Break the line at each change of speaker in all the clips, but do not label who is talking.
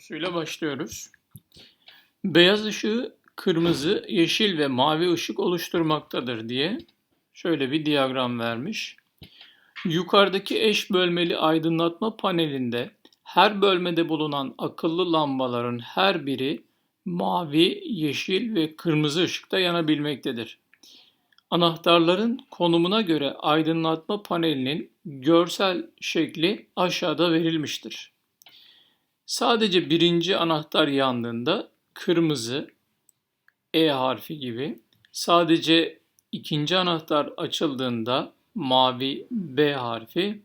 sorusuyla başlıyoruz. Beyaz ışığı kırmızı, yeşil ve mavi ışık oluşturmaktadır diye şöyle bir diyagram vermiş. Yukarıdaki eş bölmeli aydınlatma panelinde her bölmede bulunan akıllı lambaların her biri mavi, yeşil ve kırmızı ışıkta yanabilmektedir. Anahtarların konumuna göre aydınlatma panelinin görsel şekli aşağıda verilmiştir. Sadece birinci anahtar yandığında kırmızı E harfi gibi, sadece ikinci anahtar açıldığında mavi B harfi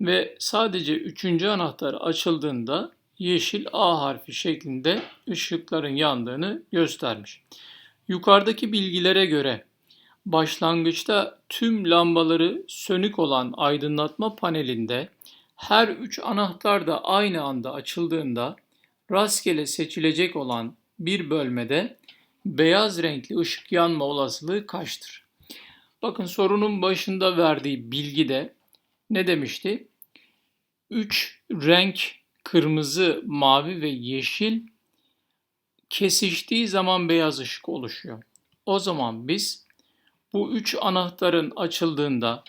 ve sadece üçüncü anahtar açıldığında yeşil A harfi şeklinde ışıkların yandığını göstermiş. Yukarıdaki bilgilere göre başlangıçta tüm lambaları sönük olan aydınlatma panelinde her üç anahtar da aynı anda açıldığında rastgele seçilecek olan bir bölmede beyaz renkli ışık yanma olasılığı kaçtır? Bakın sorunun başında verdiği bilgide ne demişti? 3 renk kırmızı, mavi ve yeşil kesiştiği zaman beyaz ışık oluşuyor. O zaman biz bu üç anahtarın açıldığında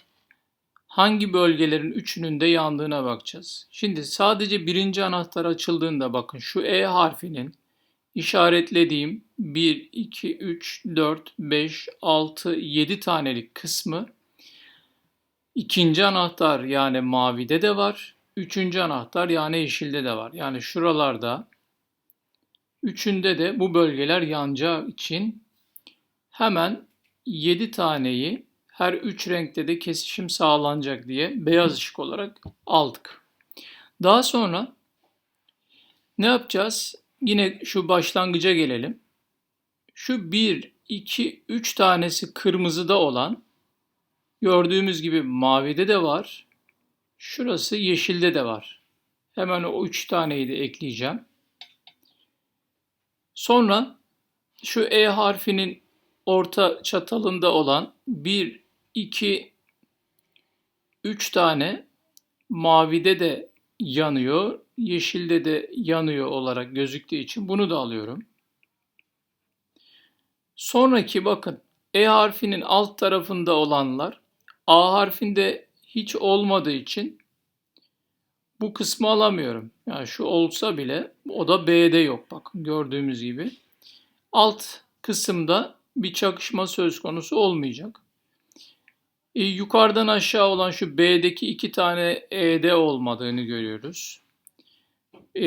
hangi bölgelerin üçünün de yandığına bakacağız. Şimdi sadece birinci anahtar açıldığında bakın şu E harfinin işaretlediğim 1, 2, 3, 4, 5, 6, 7 tanelik kısmı ikinci anahtar yani mavide de var. Üçüncü anahtar yani yeşilde de var. Yani şuralarda üçünde de bu bölgeler yanacağı için hemen 7 taneyi her 3 renkte de kesişim sağlanacak diye beyaz ışık olarak aldık. Daha sonra ne yapacağız? Yine şu başlangıca gelelim. Şu 1, 2, 3 tanesi kırmızıda olan gördüğümüz gibi mavide de var. Şurası yeşilde de var. Hemen o 3 taneyi de ekleyeceğim. Sonra şu E harfinin orta çatalında olan 1, 2, 3 tane mavide de yanıyor, yeşilde de yanıyor olarak gözüktüğü için bunu da alıyorum. Sonraki bakın E harfinin alt tarafında olanlar A harfinde hiç olmadığı için bu kısmı alamıyorum. Yani şu olsa bile o da B'de yok bakın gördüğümüz gibi. Alt kısımda bir çakışma söz konusu olmayacak. E, yukarıdan aşağı olan şu B'deki iki tane E'de olmadığını görüyoruz. E,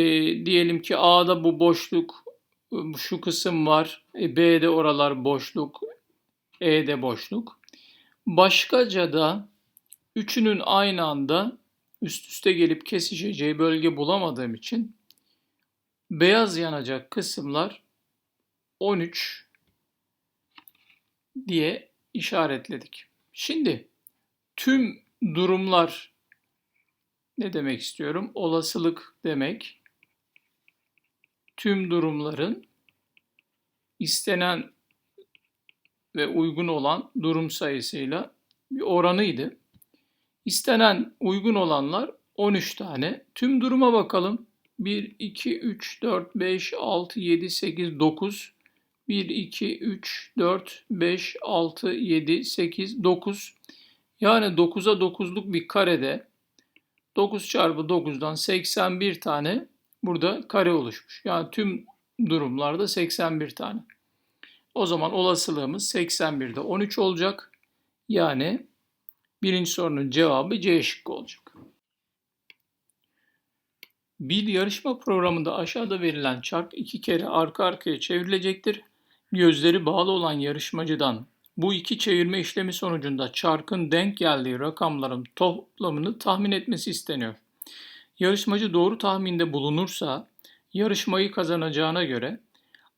diyelim ki A'da bu boşluk şu kısım var. E, B'de oralar boşluk. E'de boşluk. Başkaca da üçünün aynı anda üst üste gelip kesişeceği bölge bulamadığım için beyaz yanacak kısımlar 13 diye işaretledik. Şimdi tüm durumlar ne demek istiyorum? Olasılık demek. Tüm durumların istenen ve uygun olan durum sayısıyla bir oranıydı. İstenen uygun olanlar 13 tane. Tüm duruma bakalım. 1, 2, 3, 4, 5, 6, 7, 8, 9. 1, 2, 3, 4, 5, 6, 7, 8, 9. Yani 9'a 9'luk bir karede 9 çarpı 9'dan 81 tane burada kare oluşmuş. Yani tüm durumlarda 81 tane. O zaman olasılığımız 81'de 13 olacak. Yani birinci sorunun cevabı C şıkkı olacak. Bir yarışma programında aşağıda verilen çark iki kere arka arkaya çevrilecektir. Gözleri bağlı olan yarışmacıdan bu iki çevirme işlemi sonucunda çarkın denk geldiği rakamların toplamını tahmin etmesi isteniyor. Yarışmacı doğru tahminde bulunursa yarışmayı kazanacağına göre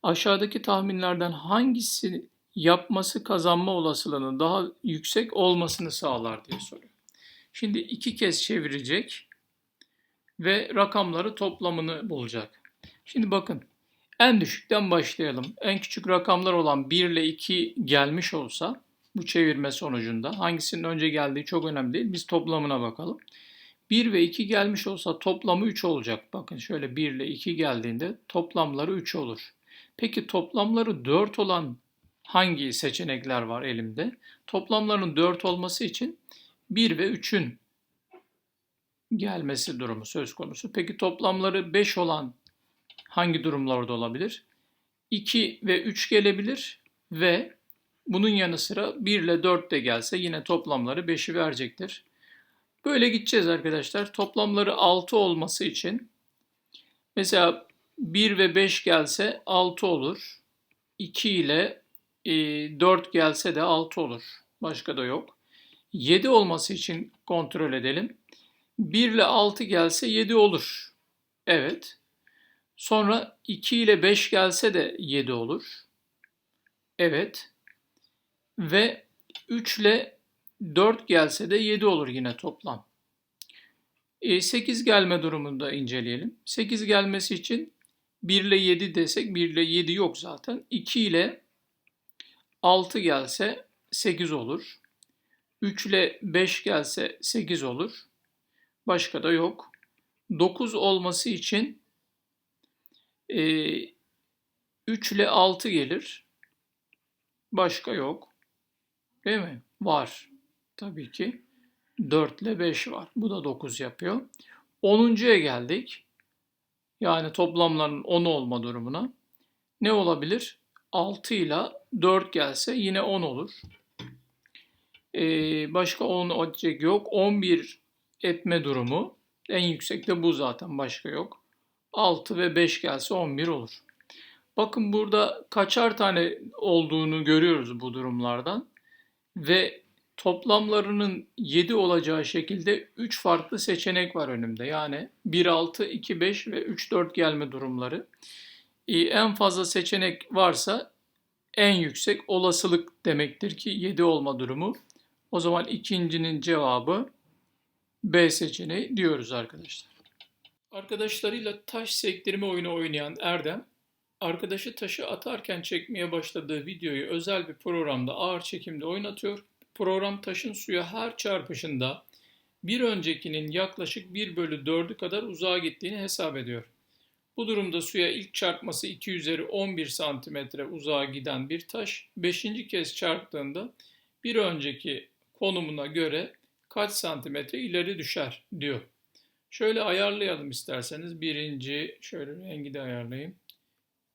aşağıdaki tahminlerden hangisi yapması kazanma olasılığının daha yüksek olmasını sağlar diye soruyor. Şimdi iki kez çevirecek ve rakamları toplamını bulacak. Şimdi bakın en düşükten başlayalım. En küçük rakamlar olan 1 ile 2 gelmiş olsa bu çevirme sonucunda hangisinin önce geldiği çok önemli değil. Biz toplamına bakalım. 1 ve 2 gelmiş olsa toplamı 3 olacak. Bakın şöyle 1 ile 2 geldiğinde toplamları 3 olur. Peki toplamları 4 olan hangi seçenekler var elimde? Toplamların 4 olması için 1 ve 3'ün gelmesi durumu söz konusu. Peki toplamları 5 olan hangi durumlarda olabilir? 2 ve 3 gelebilir ve bunun yanı sıra 1 ile 4 de gelse yine toplamları 5'i verecektir. Böyle gideceğiz arkadaşlar. Toplamları 6 olması için mesela 1 ve 5 gelse 6 olur. 2 ile 4 e, gelse de 6 olur. Başka da yok. 7 olması için kontrol edelim. 1 ile 6 gelse 7 olur. Evet. Sonra 2 ile 5 gelse de 7 olur. Evet. Ve 3 ile 4 gelse de 7 olur yine toplam. E, 8 gelme durumunu da inceleyelim. 8 gelmesi için 1 ile 7 desek 1 ile 7 yok zaten. 2 ile 6 gelse 8 olur. 3 ile 5 gelse 8 olur. Başka da yok. 9 olması için 3 ile 6 gelir. Başka yok. Değil mi? Var. Tabii ki. 4 ile 5 var. Bu da 9 yapıyor. 10'uncuya geldik. Yani toplamların 10 olma durumuna. Ne olabilir? 6 ile 4 gelse yine 10 olur. Ee, başka 10 olacak yok. 11 etme durumu. En yüksek de bu zaten başka yok. 6 ve 5 gelse 11 olur. Bakın burada kaçar tane olduğunu görüyoruz bu durumlardan. Ve toplamlarının 7 olacağı şekilde 3 farklı seçenek var önümde. Yani 1, 6, 2, 5 ve 3, 4 gelme durumları. Ee, en fazla seçenek varsa en yüksek olasılık demektir ki 7 olma durumu. O zaman ikincinin cevabı B seçeneği diyoruz arkadaşlar. Arkadaşlarıyla taş sektirme oyunu oynayan Erdem, arkadaşı taşı atarken çekmeye başladığı videoyu özel bir programda ağır çekimde oynatıyor. Program taşın suya her çarpışında bir öncekinin yaklaşık 1 bölü 4'ü kadar uzağa gittiğini hesap ediyor. Bu durumda suya ilk çarpması 2 üzeri 11 santimetre uzağa giden bir taş 5. kez çarptığında bir önceki konumuna göre kaç santimetre ileri düşer diyor. Şöyle ayarlayalım isterseniz. Birinci, şöyle rengi de ayarlayayım.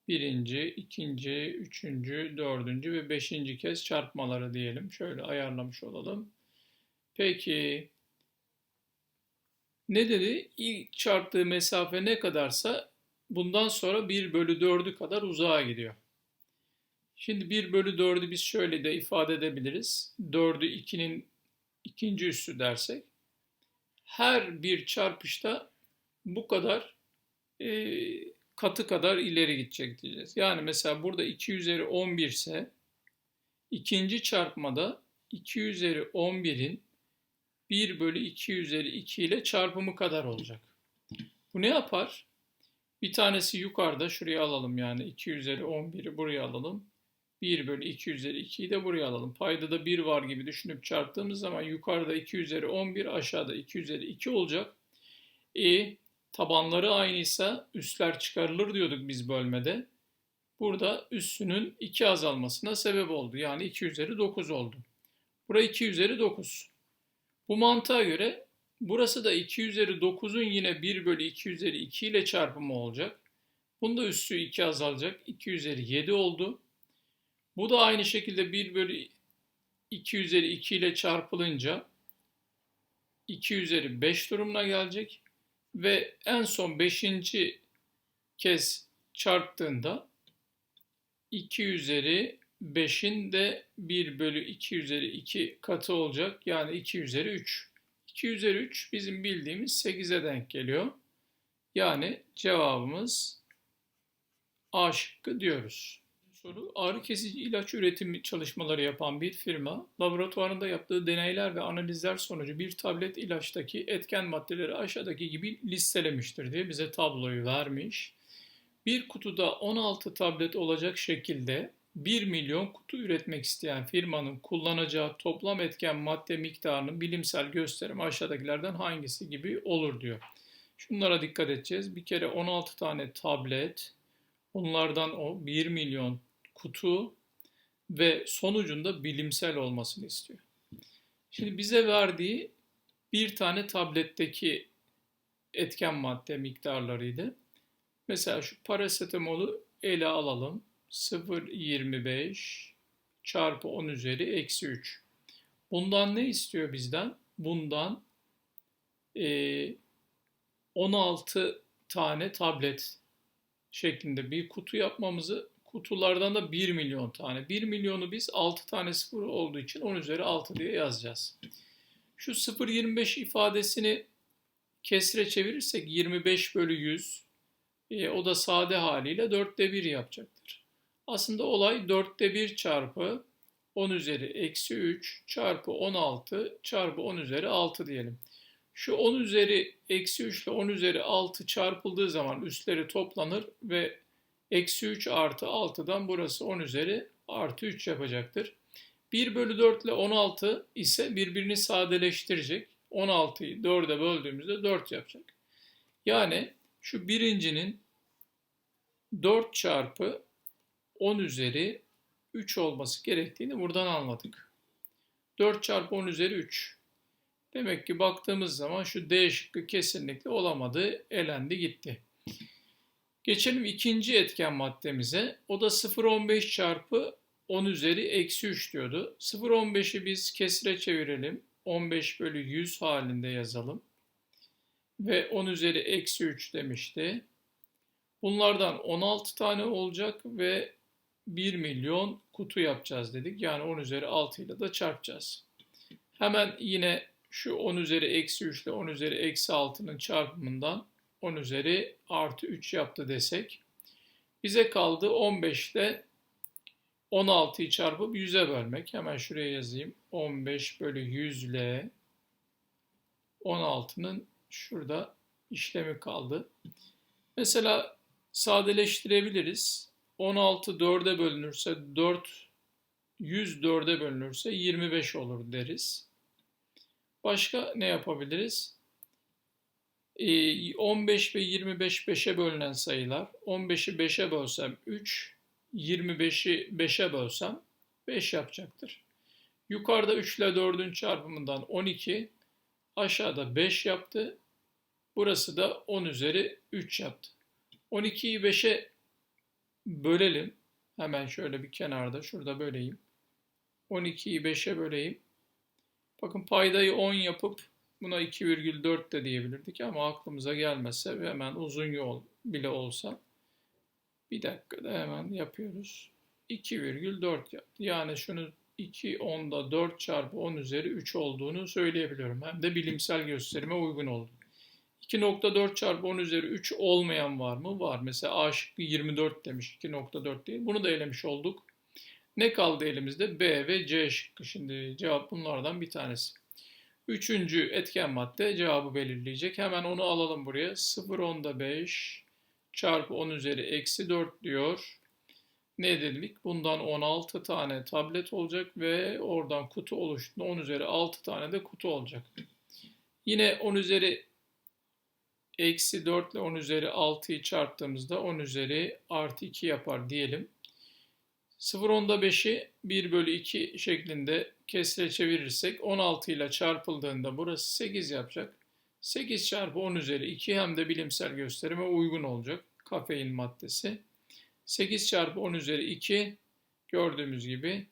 Birinci, ikinci, üçüncü, dördüncü ve beşinci kez çarpmaları diyelim. Şöyle ayarlamış olalım. Peki ne dedi? İlk çarptığı mesafe ne kadarsa bundan sonra 1 bölü 4'ü kadar uzağa gidiyor. Şimdi 1 bölü 4'ü biz şöyle de ifade edebiliriz. 4'ü 2'nin ikinci üssü dersek her bir çarpışta bu kadar e, katı kadar ileri gidecek diyeceğiz. Yani mesela burada 2 üzeri 11 ise ikinci çarpmada 2 üzeri 11'in 1 bölü 2 üzeri 2 ile çarpımı kadar olacak. Bu ne yapar? Bir tanesi yukarıda şuraya alalım yani 2 üzeri 11'i buraya alalım. 1 bölü 2 üzeri 2'yi de buraya alalım. Payda da 1 var gibi düşünüp çarptığımız zaman yukarıda 2 üzeri 11 aşağıda 2 üzeri 2 olacak. E tabanları aynıysa üstler çıkarılır diyorduk biz bölmede. Burada üssünün 2 azalmasına sebep oldu. Yani 2 üzeri 9 oldu. Burası 2 üzeri 9. Bu mantığa göre burası da 2 üzeri 9'un yine 1 bölü 2 üzeri 2 ile çarpımı olacak. Bunda üssü 2 azalacak. 2 üzeri 7 oldu. Bu da aynı şekilde 1 bölü 2 üzeri 2 ile çarpılınca 2 üzeri 5 durumuna gelecek. Ve en son 5. kez çarptığında 2 üzeri 5'in de 1 bölü 2 üzeri 2 katı olacak. Yani 2 üzeri 3. 2 üzeri 3 bizim bildiğimiz 8'e denk geliyor. Yani cevabımız A şıkkı diyoruz soru. Ağrı kesici ilaç üretimi çalışmaları yapan bir firma, laboratuvarında yaptığı deneyler ve analizler sonucu bir tablet ilaçtaki etken maddeleri aşağıdaki gibi listelemiştir diye bize tabloyu vermiş. Bir kutuda 16 tablet olacak şekilde 1 milyon kutu üretmek isteyen firmanın kullanacağı toplam etken madde miktarının bilimsel gösterimi aşağıdakilerden hangisi gibi olur diyor. Şunlara dikkat edeceğiz. Bir kere 16 tane tablet, bunlardan o 1 milyon kutu ve sonucunda bilimsel olmasını istiyor. Şimdi bize verdiği bir tane tabletteki etken madde miktarlarıydı. Mesela şu parasetamolu ele alalım. 0.25 çarpı 10 üzeri eksi 3. Bundan ne istiyor bizden? Bundan e, 16 tane tablet şeklinde bir kutu yapmamızı kutulardan da 1 milyon tane. 1 milyonu biz 6 tane sıfır olduğu için 10 üzeri 6 diye yazacağız. Şu 0.25 ifadesini kesre çevirirsek 25 bölü 100 e, o da sade haliyle 4'te 1 yapacaktır. Aslında olay 4'te 1 çarpı 10 üzeri eksi 3 çarpı 16 çarpı 10 üzeri 6 diyelim. Şu 10 üzeri eksi 3 ile 10 üzeri 6 çarpıldığı zaman üstleri toplanır ve eksi 3 artı 6'dan burası 10 üzeri artı 3 yapacaktır. 1 bölü 4 ile 16 ise birbirini sadeleştirecek. 16'yı 4'e böldüğümüzde 4 yapacak. Yani şu birincinin 4 çarpı 10 üzeri 3 olması gerektiğini buradan anladık. 4 çarpı 10 üzeri 3. Demek ki baktığımız zaman şu D şıkkı kesinlikle olamadı, elendi gitti. Geçelim ikinci etken maddemize. O da 0,15 çarpı 10 üzeri eksi 3 diyordu. 0,15'i biz kesire çevirelim. 15 bölü 100 halinde yazalım. Ve 10 üzeri eksi 3 demişti. Bunlardan 16 tane olacak ve 1 milyon kutu yapacağız dedik. Yani 10 üzeri 6 ile de çarpacağız. Hemen yine şu 10 üzeri eksi 3 ile 10 üzeri eksi 6'nın çarpımından 10 üzeri artı 3 yaptı desek. Bize kaldı 15 ile 16'yı çarpıp 100'e bölmek. Hemen şuraya yazayım. 15 bölü 100 ile 16'nın şurada işlemi kaldı. Mesela sadeleştirebiliriz. 16 4'e bölünürse 4 100 4'e bölünürse 25 olur deriz. Başka ne yapabiliriz? 15 ve 25 5'e bölünen sayılar. 15'i 5'e bölsem 3, 25'i 5'e bölsem 5 yapacaktır. Yukarıda 3 ile 4'ün çarpımından 12, aşağıda 5 yaptı. Burası da 10 üzeri 3 yaptı. 12'yi 5'e bölelim. Hemen şöyle bir kenarda şurada böleyim. 12'yi 5'e böleyim. Bakın paydayı 10 yapıp buna 2,4 de diyebilirdik ama aklımıza gelmezse ve hemen uzun yol bile olsa bir dakikada hemen yapıyoruz. 2,4 yaptı. Yani şunu 2 10'da 4 çarpı 10 üzeri 3 olduğunu söyleyebiliyorum. Hem de bilimsel gösterime uygun oldu. 2.4 çarpı 10 üzeri 3 olmayan var mı? Var. Mesela A şıkkı 24 demiş. 2.4 değil. Bunu da elemiş olduk. Ne kaldı elimizde? B ve C şıkkı. Şimdi cevap bunlardan bir tanesi. Üçüncü etken madde cevabı belirleyecek. Hemen onu alalım buraya. 0 10'da 5 çarpı 10 üzeri eksi 4 diyor. Ne dedik? Bundan 16 tane tablet olacak ve oradan kutu oluştuğunda 10 üzeri 6 tane de kutu olacak. Yine 10 üzeri eksi 4 ile 10 üzeri 6'yı çarptığımızda 10 üzeri artı 2 yapar diyelim. 0 onda 5'i 1 bölü 2 şeklinde kesre çevirirsek 16 ile çarpıldığında burası 8 yapacak. 8 çarpı 10 üzeri 2 hem de bilimsel gösterime uygun olacak. Kafein maddesi. 8 çarpı 10 üzeri 2 gördüğümüz gibi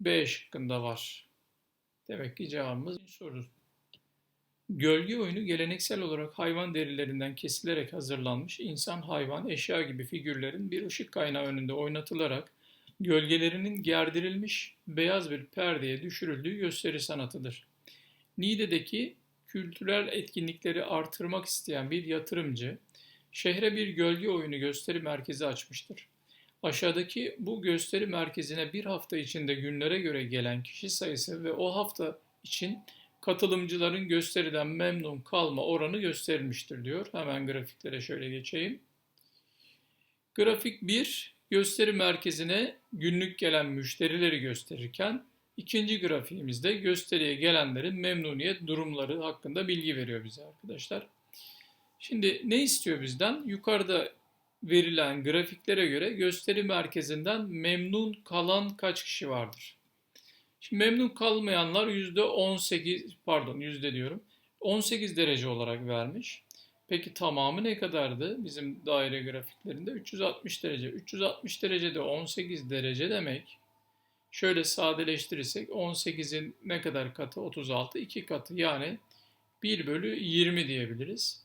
B şıkkında var. Demek ki cevabımız soru. Gölge oyunu geleneksel olarak hayvan derilerinden kesilerek hazırlanmış insan, hayvan, eşya gibi figürlerin bir ışık kaynağı önünde oynatılarak gölgelerinin gerdirilmiş beyaz bir perdeye düşürüldüğü gösteri sanatıdır. Niğde'deki kültürel etkinlikleri artırmak isteyen bir yatırımcı, şehre bir gölge oyunu gösteri merkezi açmıştır. Aşağıdaki bu gösteri merkezine bir hafta içinde günlere göre gelen kişi sayısı ve o hafta için katılımcıların gösteriden memnun kalma oranı gösterilmiştir diyor. Hemen grafiklere şöyle geçeyim. Grafik 1 gösteri merkezine günlük gelen müşterileri gösterirken ikinci grafiğimizde gösteriye gelenlerin memnuniyet durumları hakkında bilgi veriyor bize arkadaşlar. Şimdi ne istiyor bizden? Yukarıda verilen grafiklere göre gösteri merkezinden memnun kalan kaç kişi vardır? Şimdi memnun kalmayanlar %18 pardon yüzde diyorum 18 derece olarak vermiş. Peki tamamı ne kadardı bizim daire grafiklerinde? 360 derece. 360 derecede 18 derece demek. Şöyle sadeleştirirsek 18'in ne kadar katı? 36. 2 katı yani 1 bölü 20 diyebiliriz.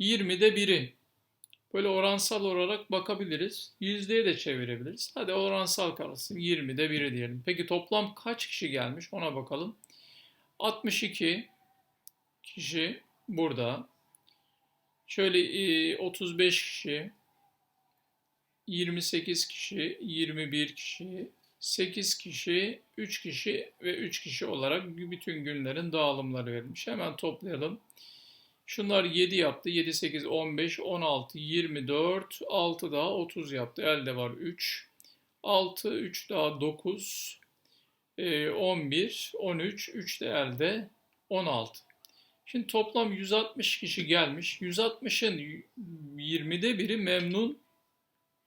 20'de 1'i. Böyle oransal olarak bakabiliriz. Yüzdeye de çevirebiliriz. Hadi oransal kalsın. 20'de 1'i diyelim. Peki toplam kaç kişi gelmiş? Ona bakalım. 62 kişi burada. Şöyle e, 35 kişi, 28 kişi, 21 kişi, 8 kişi, 3 kişi ve 3 kişi olarak bütün günlerin dağılımları verilmiş. Hemen toplayalım. Şunlar 7 yaptı. 7, 8, 15, 16, 24, 6 daha 30 yaptı. Elde var 3. 6, 3 daha 9, 11, 13, 3 de elde 16. Şimdi toplam 160 kişi gelmiş. 160'ın 20'de biri memnun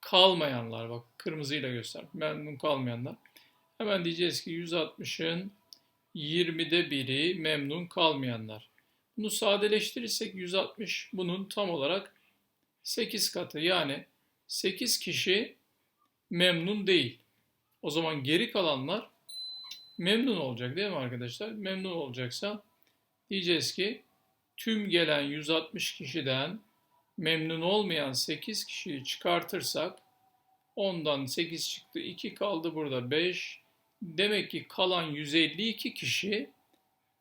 kalmayanlar. Bak kırmızıyla göster. Memnun kalmayanlar. Hemen diyeceğiz ki 160'ın 20'de biri memnun kalmayanlar. Bunu sadeleştirirsek 160 bunun tam olarak 8 katı. Yani 8 kişi memnun değil. O zaman geri kalanlar memnun olacak değil mi arkadaşlar? Memnun olacaksa Diyeceğiz ki tüm gelen 160 kişiden memnun olmayan 8 kişiyi çıkartırsak ondan 8 çıktı 2 kaldı burada 5. Demek ki kalan 152 kişi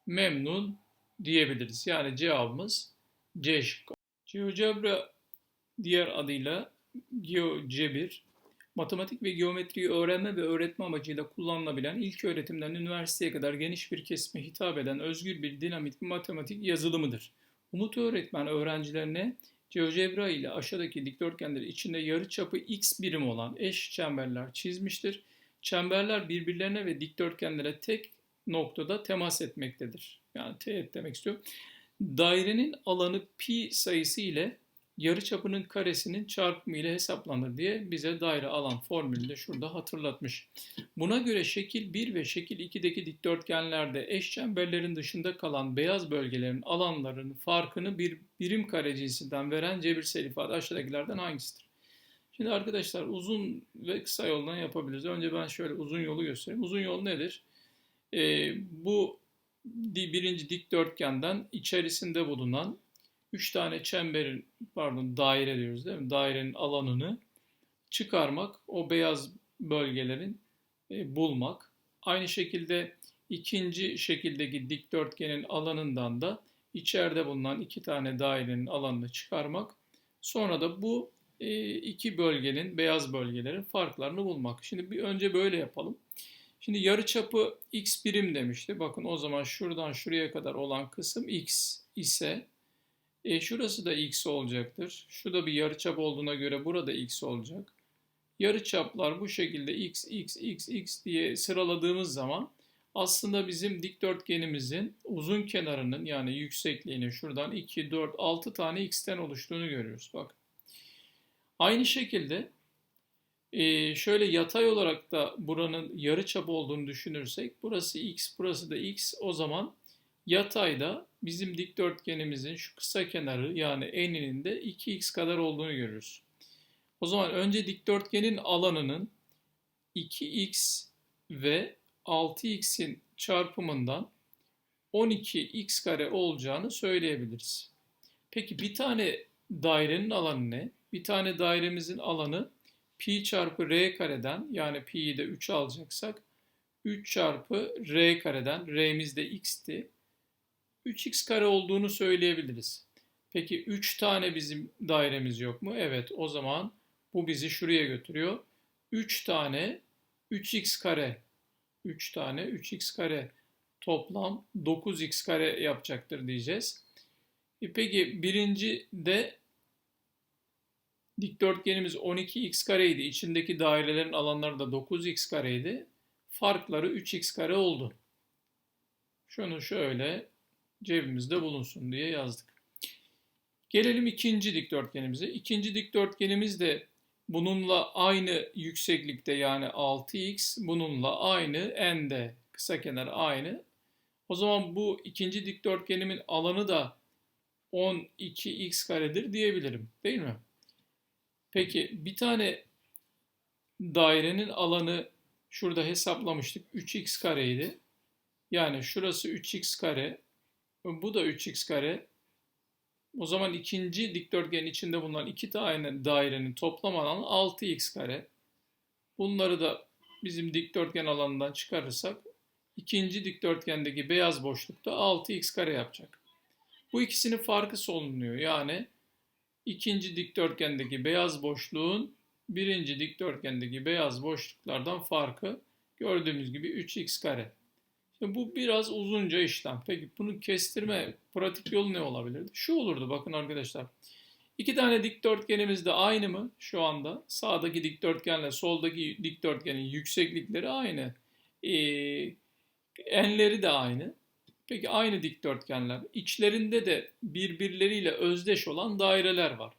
memnun diyebiliriz. Yani cevabımız C şıkkı. GeoGebra diğer adıyla GeoCebir matematik ve geometriyi öğrenme ve öğretme amacıyla kullanılabilen ilk öğretimden üniversiteye kadar geniş bir kesime hitap eden özgür bir dinamik matematik yazılımıdır. Umut öğretmen öğrencilerine GeoGebra ile aşağıdaki dikdörtgenleri içinde yarıçapı x birim olan eş çemberler çizmiştir. Çemberler birbirlerine ve dikdörtgenlere tek noktada temas etmektedir. Yani teğet demek istiyorum. Dairenin alanı pi sayısı ile yarıçapının karesinin çarpımı ile hesaplanır diye bize daire alan formülü de şurada hatırlatmış. Buna göre şekil 1 ve şekil 2'deki dikdörtgenlerde eş çemberlerin dışında kalan beyaz bölgelerin alanlarının farkını bir birim kare cinsinden veren cebirsel ifade aşağıdakilerden hangisidir? Şimdi arkadaşlar uzun ve kısa yoldan yapabiliriz. Önce ben şöyle uzun yolu göstereyim. Uzun yol nedir? Ee, bu birinci dikdörtgenden içerisinde bulunan 3 tane çemberin pardon daire diyoruz değil mi? Dairenin alanını çıkarmak, o beyaz bölgelerin e, bulmak. Aynı şekilde ikinci şekildeki dikdörtgenin alanından da içeride bulunan iki tane dairenin alanını çıkarmak. Sonra da bu e, iki bölgenin, beyaz bölgelerin farklarını bulmak. Şimdi bir önce böyle yapalım. Şimdi yarıçapı x birim demişti. Bakın o zaman şuradan şuraya kadar olan kısım x ise e, şurası da x olacaktır. Şu da bir yarıçap olduğuna göre burada x olacak. Yarıçaplar bu şekilde x, x, x, x diye sıraladığımız zaman aslında bizim dikdörtgenimizin uzun kenarının yani yüksekliğini şuradan 2, 4, 6 tane x'ten oluştuğunu görüyoruz. Bak. Aynı şekilde e, şöyle yatay olarak da buranın yarıçap olduğunu düşünürsek burası x, burası da x o zaman Yatayda bizim dikdörtgenimizin şu kısa kenarı yani eninin de 2x kadar olduğunu görürüz. O zaman önce dikdörtgenin alanının 2x ve 6x'in çarpımından 12x kare olacağını söyleyebiliriz. Peki bir tane dairenin alanı ne? Bir tane dairemizin alanı pi çarpı r kareden yani pi'yi de 3 alacaksak 3 çarpı r kareden r'miz de x'ti. 3x kare olduğunu söyleyebiliriz. Peki 3 tane bizim dairemiz yok mu? Evet o zaman bu bizi şuraya götürüyor. 3 tane 3x kare 3 tane 3x kare toplam 9x kare yapacaktır diyeceğiz. E peki birinci de Dikdörtgenimiz 12x kareydi. İçindeki dairelerin alanları da 9x kareydi. Farkları 3x kare oldu. Şunu şöyle cebimizde bulunsun diye yazdık. Gelelim ikinci dikdörtgenimize. İkinci dikdörtgenimiz de bununla aynı yükseklikte yani 6x, bununla aynı n'de kısa kenar aynı. O zaman bu ikinci dikdörtgenimin alanı da 12x karedir diyebilirim değil mi? Peki bir tane dairenin alanı şurada hesaplamıştık 3x kareydi. Yani şurası 3x kare, bu da 3x kare. O zaman ikinci dikdörtgen içinde bulunan iki tane dairenin toplam alanı 6x kare. Bunları da bizim dikdörtgen alanından çıkarırsak ikinci dikdörtgendeki beyaz boşlukta 6x kare yapacak. Bu ikisinin farkı solunuyor. Yani ikinci dikdörtgendeki beyaz boşluğun birinci dikdörtgendeki beyaz boşluklardan farkı gördüğümüz gibi 3x kare. Şimdi bu biraz uzunca işlem. Peki bunu kestirme pratik yolu ne olabilirdi? Şu olurdu bakın arkadaşlar. İki tane dikdörtgenimiz de aynı mı şu anda? Sağdaki dikdörtgenle soldaki dikdörtgenin yükseklikleri aynı. Ee, enleri de aynı. Peki aynı dikdörtgenler. İçlerinde de birbirleriyle özdeş olan daireler var.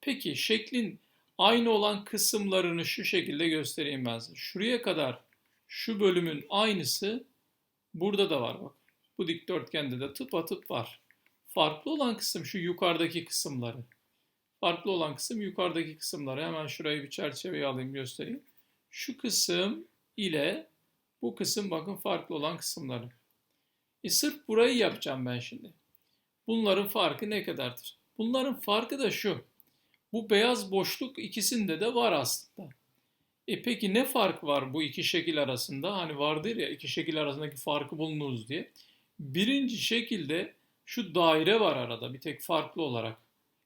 Peki şeklin aynı olan kısımlarını şu şekilde göstereyim ben size. Şuraya kadar şu bölümün aynısı burada da var bak. Bu dikdörtgende de tıpatıp var. Farklı olan kısım şu yukarıdaki kısımları. Farklı olan kısım yukarıdaki kısımları. Hemen şurayı bir çerçeveye alayım göstereyim. Şu kısım ile bu kısım bakın farklı olan kısımları. E sırf burayı yapacağım ben şimdi. Bunların farkı ne kadardır? Bunların farkı da şu. Bu beyaz boşluk ikisinde de var aslında. E peki ne fark var bu iki şekil arasında? Hani vardır ya iki şekil arasındaki farkı bulunuz diye. Birinci şekilde şu daire var arada bir tek farklı olarak.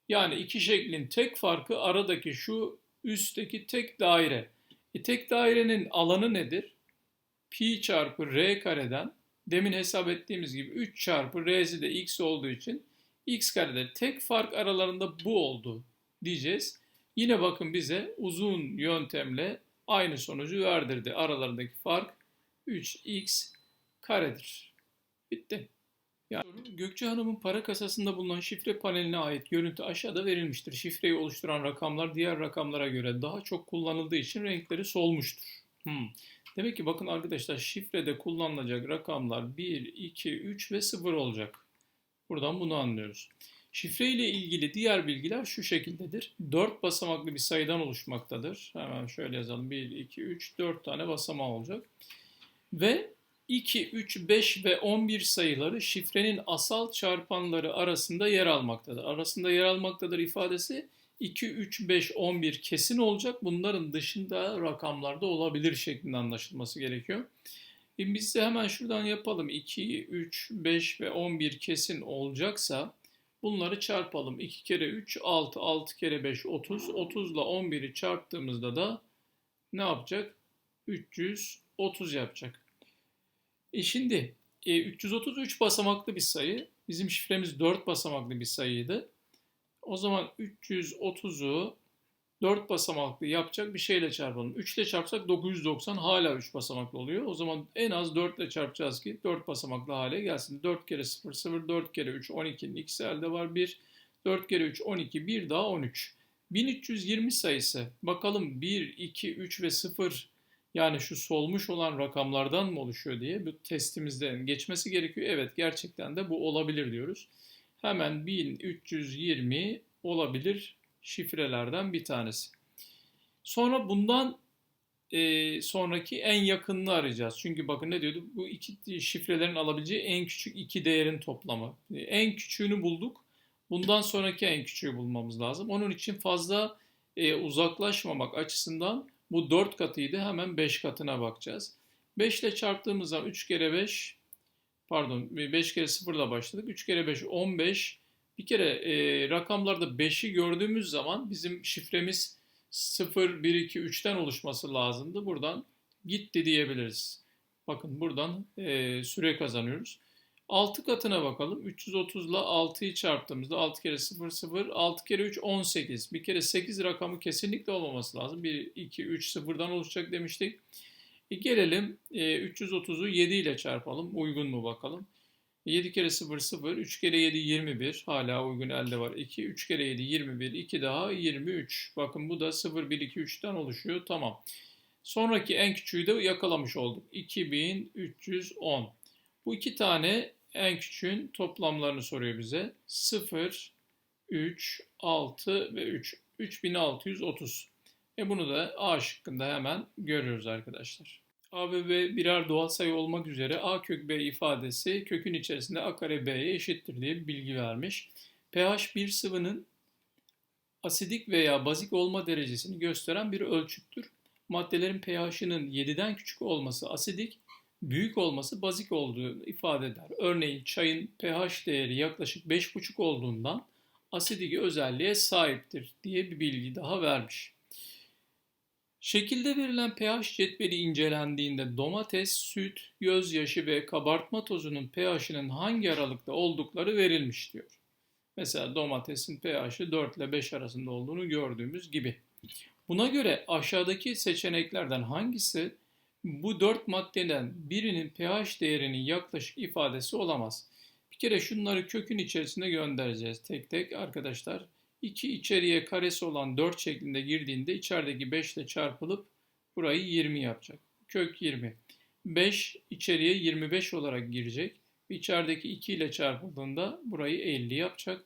Yani iki şeklin tek farkı aradaki şu üstteki tek daire. E tek dairenin alanı nedir? Pi çarpı r kareden demin hesap ettiğimiz gibi 3 çarpı r'si de x olduğu için x karede tek fark aralarında bu oldu diyeceğiz. Yine bakın bize uzun yöntemle aynı sonucu verdirdi. Aralarındaki fark 3x karedir. Bitti. Yani Gökçe Hanım'ın para kasasında bulunan şifre paneline ait görüntü aşağıda verilmiştir. Şifreyi oluşturan rakamlar diğer rakamlara göre daha çok kullanıldığı için renkleri solmuştur. Hmm. Demek ki bakın arkadaşlar şifrede kullanılacak rakamlar 1, 2, 3 ve 0 olacak. Buradan bunu anlıyoruz. Şifre ile ilgili diğer bilgiler şu şekildedir. 4 basamaklı bir sayıdan oluşmaktadır. Hemen şöyle yazalım. 1, 2, 3, 4 tane basamağı olacak. Ve 2, 3, 5 ve 11 sayıları şifrenin asal çarpanları arasında yer almaktadır. Arasında yer almaktadır ifadesi 2, 3, 5, 11 kesin olacak. Bunların dışında rakamlarda olabilir şeklinde anlaşılması gerekiyor. E biz de hemen şuradan yapalım. 2, 3, 5 ve 11 kesin olacaksa bunları çarpalım. 2 kere 3, 6, 6 kere 5, 30. 30 ile 11'i çarptığımızda da ne yapacak? 330 yapacak. E şimdi e, 333 basamaklı bir sayı. Bizim şifremiz 4 basamaklı bir sayıydı. O zaman 330'u 4 basamaklı yapacak bir şeyle çarpalım. 3 ile çarpsak 990 hala 3 basamaklı oluyor. O zaman en az 4 ile çarpacağız ki 4 basamaklı hale gelsin. 4 kere 0 0 4 kere 3 12'nin ikisi elde var 1. 4 kere 3 12 1 daha 13. 1320 sayısı. Bakalım 1 2 3 ve 0 yani şu solmuş olan rakamlardan mı oluşuyor diye bu testimizden geçmesi gerekiyor. Evet gerçekten de bu olabilir diyoruz. Hemen 1320 olabilir şifrelerden bir tanesi. Sonra bundan e, sonraki en yakınını arayacağız. Çünkü bakın ne diyordu? Bu iki şifrelerin alabileceği en küçük iki değerin toplamı. En küçüğünü bulduk. Bundan sonraki en küçüğü bulmamız lazım. Onun için fazla e, uzaklaşmamak açısından bu 4 katıydı. Hemen 5 katına bakacağız. 5 ile çarptığımız zaman 3 kere 5 pardon 5 kere 0 ile başladık. 3 kere 5 15. Bir kere e, rakamlarda 5'i gördüğümüz zaman bizim şifremiz 0, 1, 2, 3'ten oluşması lazımdı. Buradan gitti diyebiliriz. Bakın buradan e, süre kazanıyoruz. 6 katına bakalım. 330 ile 6'yı çarptığımızda 6 kere 0 0, 6 kere 3 18. Bir kere 8 rakamı kesinlikle olmaması lazım. 1, 2, 3 sıfırdan oluşacak demiştik. E gelelim e, 330'u 7 ile çarpalım. Uygun mu bakalım. 7 kere 0 0, 3 kere 7 21. Hala uygun elde var. 2, 3 kere 7 21, 2 daha 23. Bakın bu da 0, 1, 2, 3'ten oluşuyor. Tamam. Sonraki en küçüğü de yakalamış olduk. 2310. Bu iki tane en küçüğün toplamlarını soruyor bize. 0, 3, 6 ve 3. 3630. E bunu da A şıkkında hemen görüyoruz arkadaşlar. A ve B birer doğal sayı olmak üzere A kök B ifadesi kökün içerisinde A kare B'ye eşittir diye bir bilgi vermiş. pH bir sıvının asidik veya bazik olma derecesini gösteren bir ölçüttür. Maddelerin pH'ının 7'den küçük olması asidik, büyük olması bazik olduğunu ifade eder. Örneğin çayın pH değeri yaklaşık 5,5 olduğundan asidik özelliğe sahiptir diye bir bilgi daha vermiş. Şekilde verilen pH cetveli incelendiğinde domates, süt, gözyaşı ve kabartma tozunun pH'inin hangi aralıkta oldukları verilmiş diyor. Mesela domatesin pH'i 4 ile 5 arasında olduğunu gördüğümüz gibi. Buna göre aşağıdaki seçeneklerden hangisi bu dört maddeden birinin pH değerinin yaklaşık ifadesi olamaz? Bir kere şunları kökün içerisine göndereceğiz tek tek arkadaşlar. 2 içeriye karesi olan 4 şeklinde girdiğinde içerideki 5 ile çarpılıp burayı 20 yapacak. Kök 20. 5 içeriye 25 olarak girecek. İçerideki 2 ile çarpıldığında burayı 50 yapacak.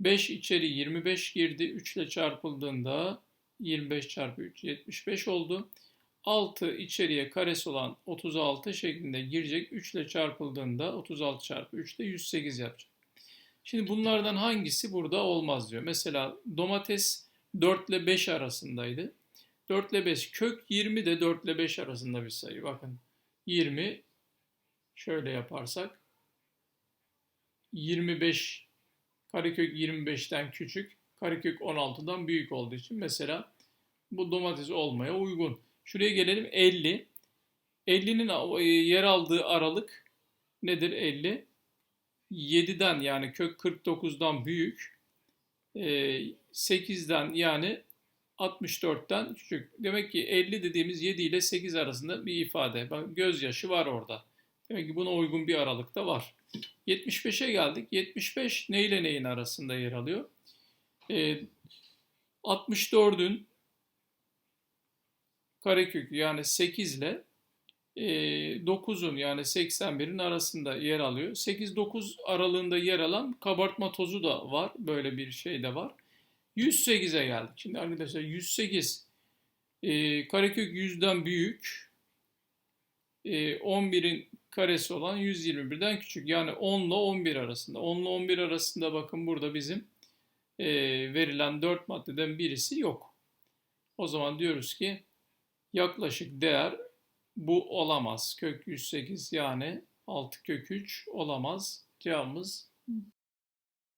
5 içeri 25 girdi. 3 ile çarpıldığında 25 çarpı 3 75 oldu. 6 içeriye karesi olan 36 şeklinde girecek. 3 ile çarpıldığında 36 çarpı 3 de 108 yapacak. Şimdi bunlardan hangisi burada olmaz diyor. Mesela domates 4 ile 5 arasındaydı. 4 ile 5 kök 20 de 4 ile 5 arasında bir sayı. Bakın 20 şöyle yaparsak 25 karekök 25'ten küçük karekök 16'dan büyük olduğu için mesela bu domates olmaya uygun. Şuraya gelelim 50. 50'nin yer aldığı aralık nedir 50? 7'den yani kök 49'dan büyük, 8'den yani 64'ten küçük. Demek ki 50 dediğimiz 7 ile 8 arasında bir ifade. Bak gözyaşı var orada. Demek ki buna uygun bir aralıkta var. 75'e geldik. 75 ne ile neyin arasında yer alıyor? 64'ün karekökü yani 8 ile 9'un yani 81'in arasında yer alıyor. 8-9 aralığında yer alan kabartma tozu da var. Böyle bir şey de var. 108'e geldik. Şimdi arkadaşlar 108 e, karekök 100'den büyük. E, 11'in karesi olan 121'den küçük. Yani 10 ile 11 arasında. 10 ile 11 arasında bakın burada bizim e, verilen 4 maddeden birisi yok. O zaman diyoruz ki yaklaşık değer bu olamaz. Kök 108 yani 6 kök 3 olamaz. Cevabımız